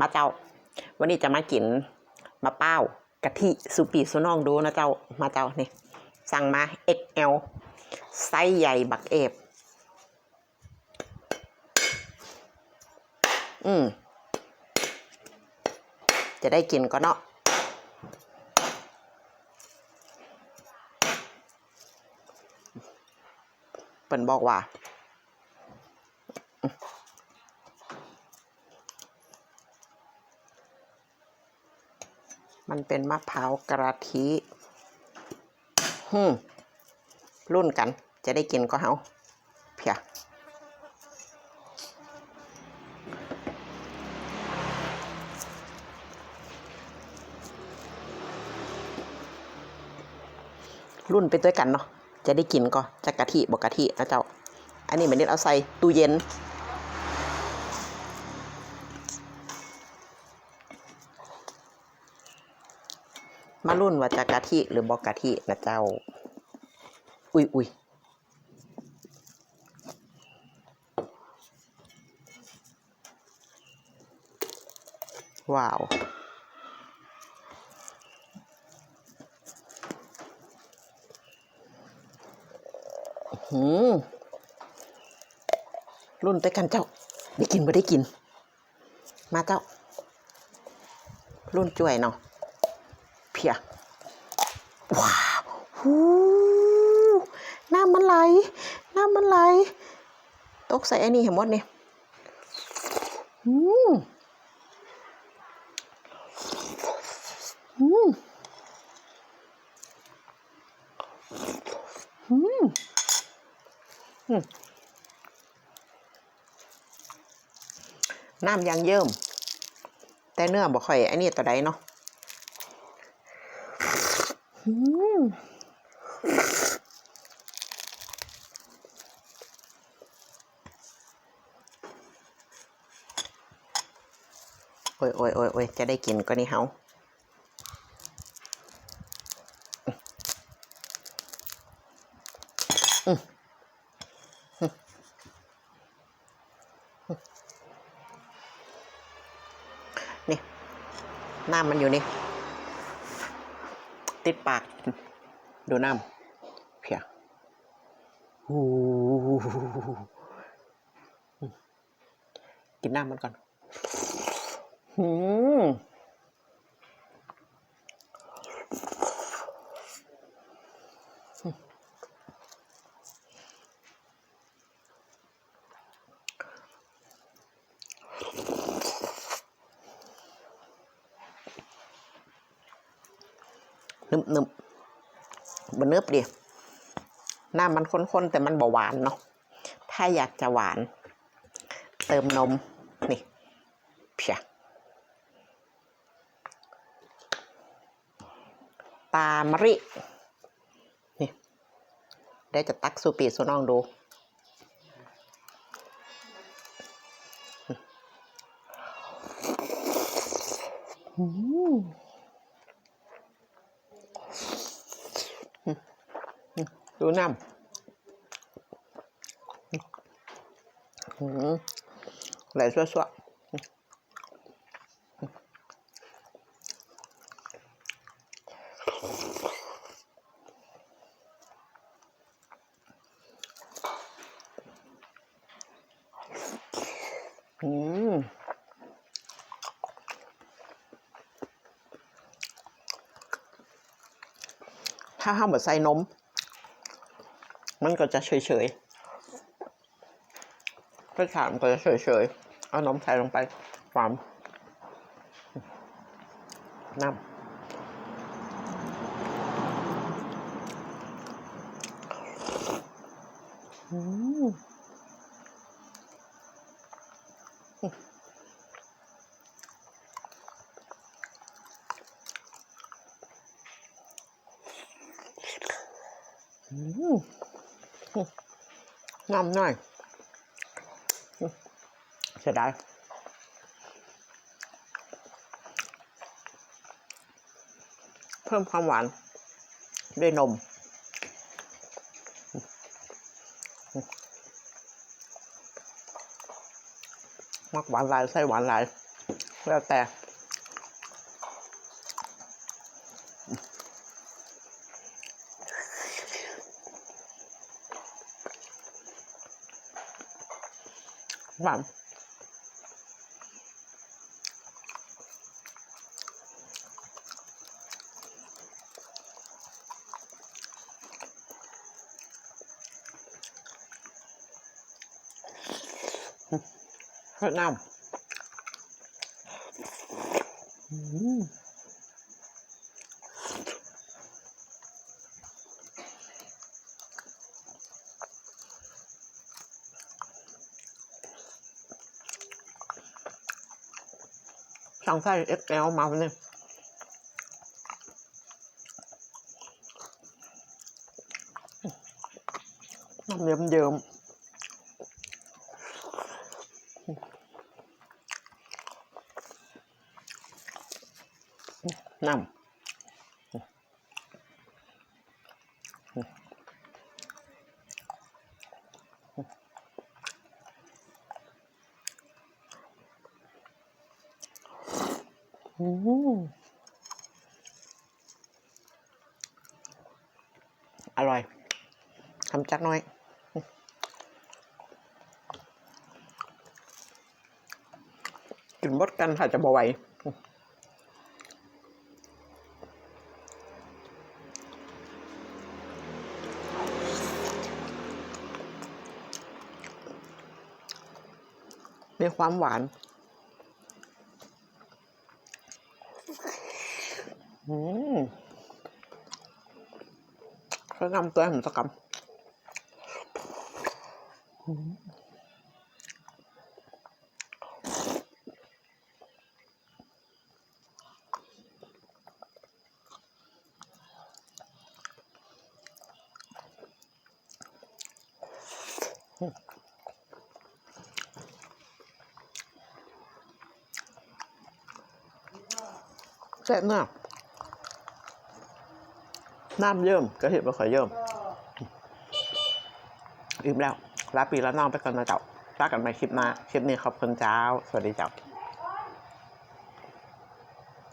มาเจ้า วันนี้จะมากินมะเป้ากะทิสุปีสุน้องดูนะเจ้ามาเจ้านี่สั่งมา XL ไซส์ใหญ่บักเอฟอืมจะได้กินก็เนาะเปิ่นบอกว่า มันเป็นมะพร้าวกะทิฮึรุ่นกัน จะได้กินก็เฮาเพียรุ่นไปด้วยกันเนาะจะได้กินก็จะกะทิบอกกะทินะเจ้า อันนี้เหมือนเด็ดเอาใส่ตู้เย็น มารุ่นว่าจะกะทิหรือบอกกะทินะเจ้า อุ้ยอุ้ยว้าว หืม รุ่นไปกันเจ้า ได้กินบ่ได้กิน มาเจ้า รุ่นจ่วยเนาะ เพียว้าวหูน้ำมันไหล น้ำมันไหล ตกใส่อันนี้เห็นหมดนี่อืมอืมอืมอืมน้ำยังเยิ่ม แต่เนื้อบ่ค่อยอันนี้ตัวใดเนาะ โอ้ยโอ้ยโอ้ยโอ้ยจะได้กินก็นี่เฮานี่ น้ำมันอยู่นี่ ติดปาก ดูน้ำเพียหูกินน้ำมันก่อนหืม นึบนึบบนเนื้อเปรียน้ำมันข้นๆแต่มันบ่หวานเนาะถ้าอยากจะหวาน เติมนม นี่เพียตามริ นี่ได้จะตักสูปีสูน้องดูอืม ดูน้ำอืมไหลซัวๆอืมถ้าห้ามแบบใส่นม มันก็จะเฉยๆรสชาติมันก็จะเฉยๆ เอานมใส่ลงไปฟามน้ำอืม น้ำหน่อยเสียดายเพิ่มความหวาน ด้วยนม มักหวานหลายไส้หวานหลาย แล้วแต่ หวานเสั่งไส้เอ็กแอลมาเนี่ยน้ำเยิ้มเยิ้มน้ำ อืมอร่อยทำจักหน้อยกินบดกันค่ะจะบ่ไหวมีความหวาน เขานำตัวผ น้ำเยิ่มก็เห็นว่าขอยเยิ่มอิ่มแล้วลาปีแล้วน้องไปก่อนนะเจ้าลากันใหม่คลิปหน้าคลิปนี้ขอบคุณเจ้า สวัสดีเจ้า